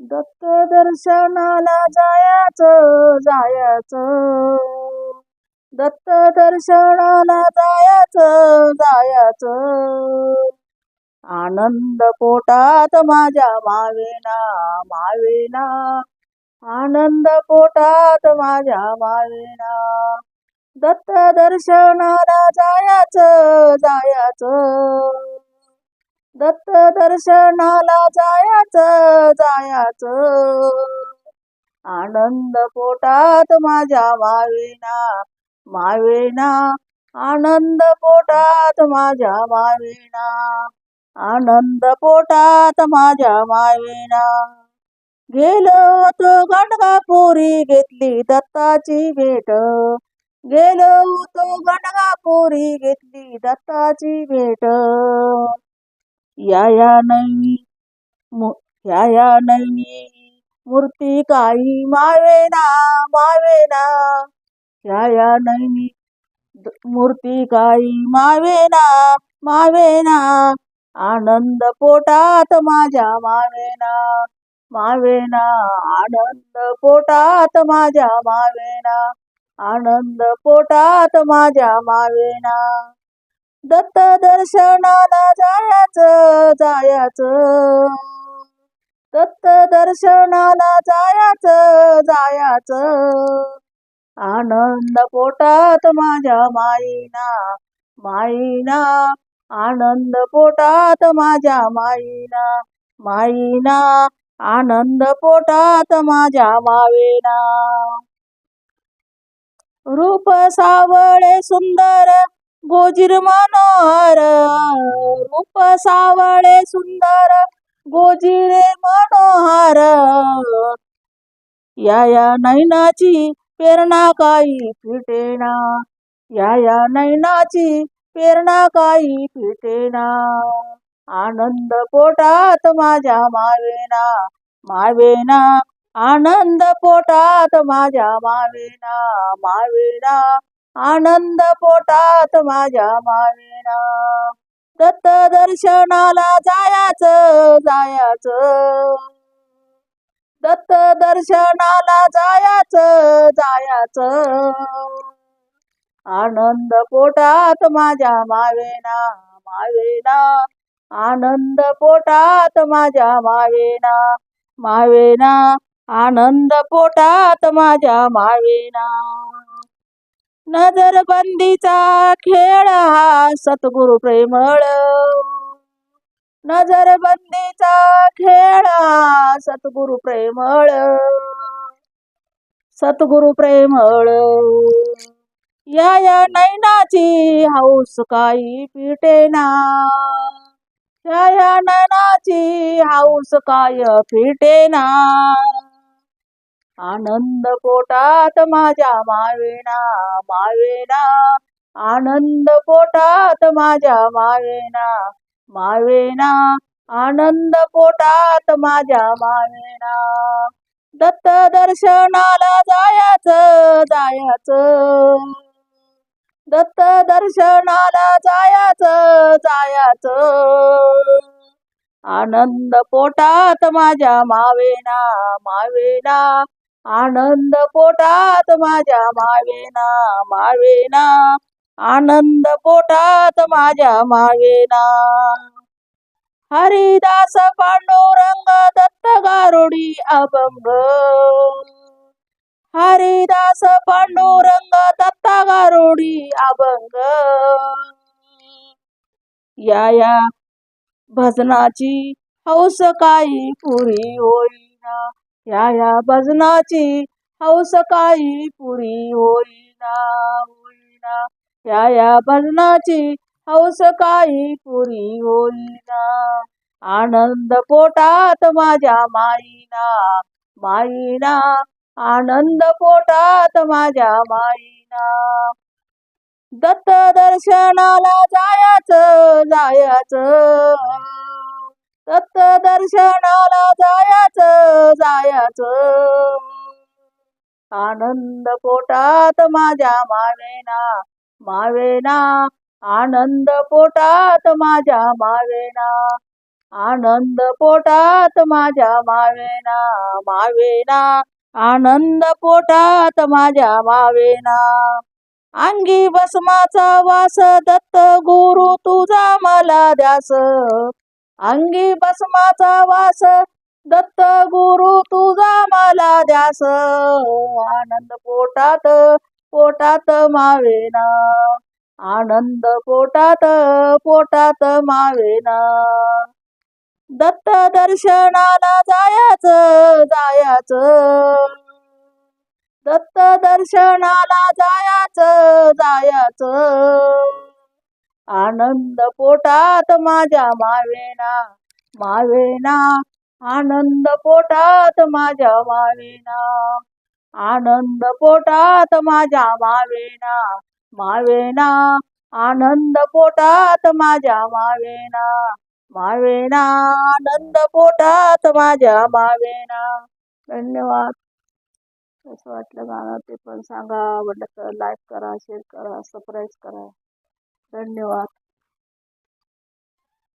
दत्त दर्शनाला जायचं जायचं. दत्त दर्शनाला जायचं जायचं. आनंद पोटात माझ्या मावेना मावेना. आनंद पोटात माझ्या मावेना. दत्त दर्शनाला जायचं जायचं. दत्त दर्शनाला जायचं जायचं. आनंद पोटात माझ्या मावेना मावेना. आनंद पोटात माझ्या मावेना आनंद पोटात माझ्या मावेना. गेलो होतो गणगापुरी घेतली दत्ताची भेट. गेलो होतो गणगापुरी घेतली दत्ताची भेट. या या नैनी मु- या या नैनी मूर्ती काही मावेना मावेना। या या नैनी मूर्ती काही मावेना मावेना। आनंद पोटात माझ्या मावेना मावेना। आनंद पोटात माझ्या मावेना आनंद पोटात माझ्या मावेना। दत्त दर्शनाला जायचं जायचं. दत्त दर्शनाला जायचं जायचं. आनंद पोटात माझ्या माईना माईना. आनंद पोटात माझ्या माईना माईना. आनंद पोटात माझ्या मावेना. रूप सावळे सुंदर गोजिर मनोहर रूप सावळे सुंदर गोजिरे मनोहर. या या नैनाची प्रेरणा काही फिटेना. या या नैनाची प्रेरणा काही फिटेना. आनंद पोटात माझ्या मावेना. मावेना आनंद पोटात माझ्या मावेना. मावेना आनंद पोटात माझ्या मावेना दत्त दर्शनाला जायचं जायचं. दत्त दर्शनाला जायचं जायचं. आनंद पोटात माझ्या मावेना मावेना. आनंद पोटात माझ्या मावेना मावेना. आनंद पोटात माझ्या मावेना. नजरबंदीचा खेळ हा सद्गुरु प्रेमळ. नजरबंदीचा खेळ हा सद्गुरु प्रेमळ. सद्गुरु प्रेमळ. या या नैनाची हौस काही फिटेना या या नैनाची हौस काय फिटेना आनंद पोटात माझ्या मावेना मावेना. आनंद पोटात माझ्या मावेना मावेना. आनंद पोटात माझ्या मावेना. दत्त दर्शनाला जायचं जायचं. दत्त दर्शनाला जायचं जायचं. आनंद पोटात माझ्या मावेना मावेना. आनंद पोटात माझ्या मावेना मावेना. आनंद पोटात माझ्या मावेना. हरिदास पांडुरंग दत्त गारुडी अभंग. हरिदास पांडुरंग दत्त गारुडी अभंग. या या. भजनाची हौस काही पुरी होईना. या या भजनाची हौस काही पुरी होईना होईना. या या भजनाची हौस काही पुरी होईना. आनंद पोटात माझ्या माईना माईना. आनंद पोटात माझ्या माईना. दत्त दर्शनाला जायचं जायचं. दत्त दर्शनाला जायचं जायचं. आनंद पोटात माझ्या मावेना मावेना. आनंद पोटात माझ्या मावेना. आनंद पोटात माझ्या मावेना मावेना. आनंद पोटात माझ्या मावेना. अंगी भस्माचा वास दत्त गुरु तुझा मला द्यास. अंगी भस्माचा वास. दत्त गुरु तुझा मला द्यास आनंद पोटात पोटात मावेना. आनंद पोटात पोटात मावेना. दत्त दर्शनाला जायाच जायाच. दत्त दर्शनाला जायाच जायाच. आनंद पोटात माझ्या मावेना मावेना. आनंद पोटात माझ्या मावेना आनंद पोटात माझ्या मावेना मावेना. आनंद पोटात माझ्या मावेना मावेना. आनंद पोटात माझ्या मावेना. धन्यवाद. कसं वाटलं गाणं ते पण सांगा. आवडलं तर लाईक करा शेअर करा सबस्क्राईब करा. धन्यवाद